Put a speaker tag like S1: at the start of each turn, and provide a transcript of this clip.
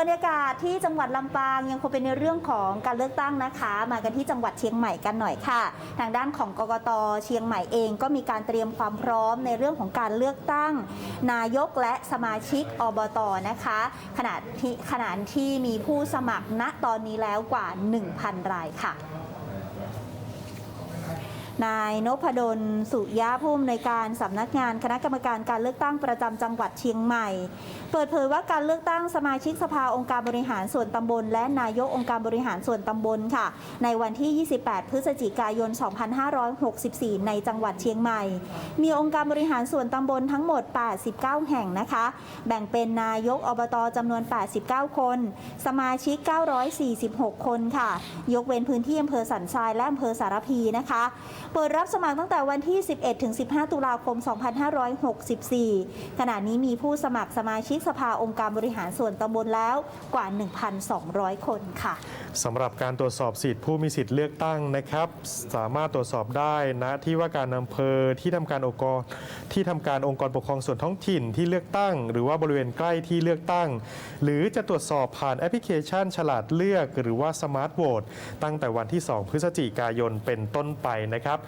S1: บรรยากาศที่จังหวัดลำปางยังคงเป็นในเรื่องของการเลือกตั้งนะคะ มากันที่จังหวัดเชียงใหม่กันหน่อยค่ะ ทางด้านของกกตเชียงใหม่เองก็มีการเตรียมความพร้อมในเรื่องของการเลือกตั้ง นายกและสมาชิกอบตนะคะ ขณะที่ขณะที่มีผู้สมัครณตอนนี้แล้วกว่า 1,000 รายค่ะ นายนพดล สุยะผู้อำนวยการสำนักงานคณะกรรมการการเลือกตั้งประจำจังหวัดเชียงใหม่ เปิดเผยว่าการเลือกตั้งสมาชิกสภาองค์การบริหารส่วนตำบล และนายกองค์การบริหารส่วนตำบลค่ะ ในวันที่ 28 พฤศจิกายน 2564 ในจังหวัดเชียงใหม่ มีองค์การบริหารส่วนตำบลทั้งหมด 89 แห่งนะคะ แบ่งเป็นนายกอบตจำนวน 89 คน สมาชิก 946 คนค่ะ ยกเว้นพื้นที่อำเภอสันทรายและอำเภอสารพีนะคะเปิดรับสมัครตั้งแต่วันที่ 11 ถึง 15 ตุลาคม 2564 ขณะนี้มีผู้สมัครสมาชิกสภาองค์การบริหารส่วนตำบลแล้วกว่า 1,200 คนค่ะ
S2: สำหรับการตรวจสอบสิทธิผู้มีสิทธิ์เลือกตั้งนะครับ สามารถตรวจสอบได้นะที่ว่าการอำเภอที่ทำการองค์กรที่ทำการองค์กรปกครองส่วนท้องถิ่นที่เลือกตั้ง หรือว่าบริเวณใกล้ที่เลือกตั้ง หรือจะตรวจสอบผ่านแอปพลิเคชัน ฉลาดเลือก หรือว่าสมาร์ทโหวตตั้งแต่วันที่ 2 พฤศจิกายนเป็นต้นไปนะครับ